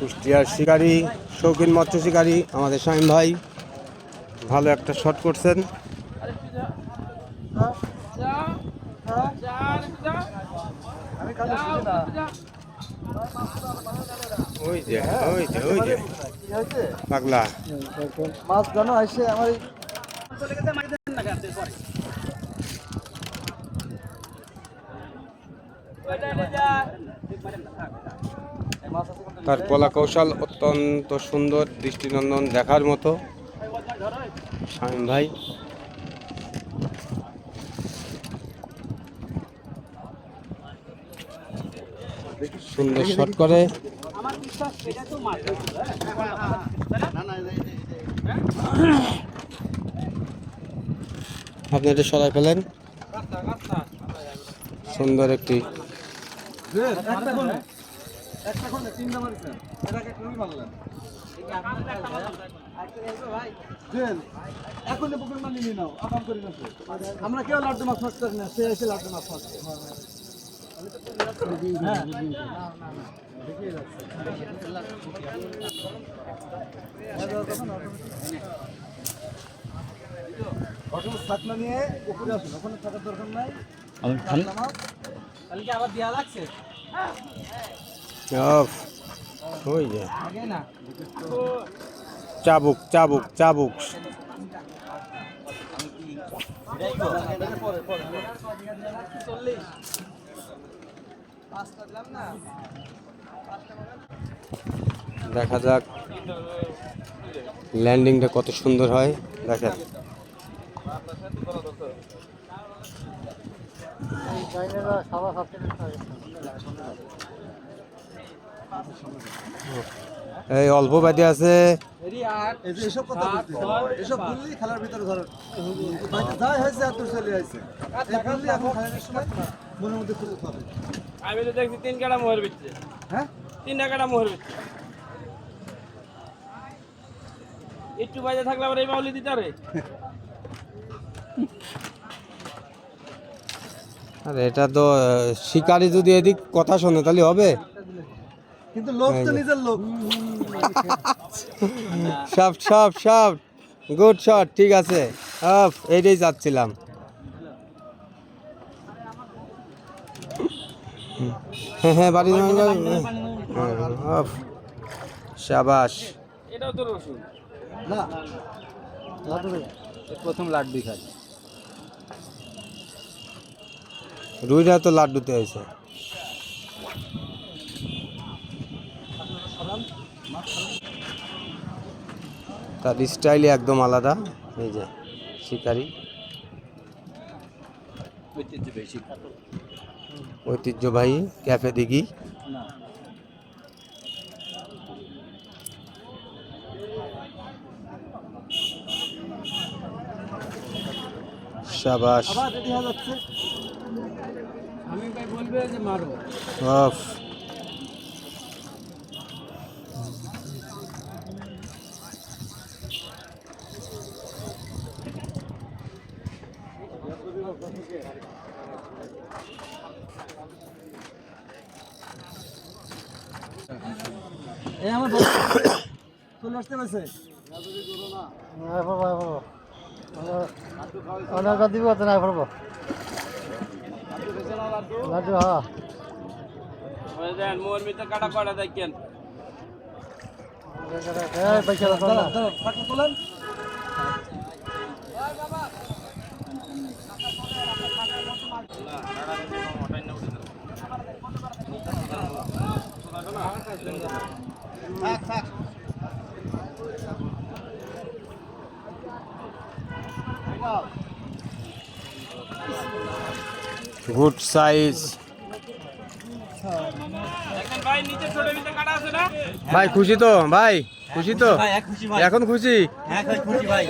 কুষ্টিয়ার শিকারি, শৌখিন মৎস্য শিকারি, আমাদের শাহিন ভাই। ভালো একটা শট করছেন। পাগলা। মাছ জানো আইসে আমার এই- এই মাছ আছে কোনটা? তার কলা কৌশল অত্যন্ত সুন্দর, দৃষ্টিনন্দন দেখার মতো। শাহিন ভাই। সুন্দর শট করে। আপনি এটা সরাই ফেলেন। সুন্দর একটি একটা কোণে একটা কোণে তিনটা মারিছেন এটাকে খুবই ভালো লাগে। এখন পুকুর মানি নিয়ে নাও করি না আমরা কেউ লাড্ডু মাছ মাছ করি না সে এসে লাড্ডু মাছ মাছ করে। হ্যাঁ। নিয়ে পুকুরে আসুন ওখানে থাকার দরকার নাই। কালকে আবার লাগছে? অফ ওই যে চাবুক চাবুক চাবুক। দেখা যাক ল্যান্ডিংটা কত সুন্দর হয়। দেখেন। এই অল্প বাদে আছে। এই যে এসব কথা বলতে হবে। এসব বললেই খেলার ভিতরে ধরো। যাই হয়েছে আর তোর চলে আসছে এখন খেলার সময় মনের মধ্যে খুলে হবে আমি তো দেখছি তিন কাটা মোহর বিচ্ছে হ্যাঁ? তিন কাটা মোহর বিচ্ছে একটু বাইরে থাকলে আবার এই বাউলি দিতে রে আরে এটা তো শিকারি যদি এদিক কথা শোনে তাহলে হবে। কিন্তু লোক তো নিজের লোক। সব সব সব। গুড শট ঠিক আছে। অফ এইটাই যাচ্ছিলাম হ্যাঁ হ্যাঁ বাড়ি অফ শাবাশ এটাও তো রসুন না। প্রথম লাড্ডু খাই। রুইটা তো লাড্ডুতে হয়েছে তার স্টাইলই একদম আলাদা, এই যে শিকারি। ঐতিহ্যবাহী ক্যাফে দিঘি। শাবাশ আবার রেডি হয়ে যাচ্ছে আমি ভাই বলবে যে মারো অফ এই আমার চলে আসতে পারছে? অনেকটা দিব তো না পড়ব লাড্ডু হ্যাঁ। দেন মোহর ভিতরে কাটা দেখেন? এই পয়সা দাও তোলেন ভাই নিচে ছোট ভিতরে কাটা আছে না ভাই খুশি তো? ভাই খুশি তো এখন খুশি? হ্যাঁ খুশি ভাই।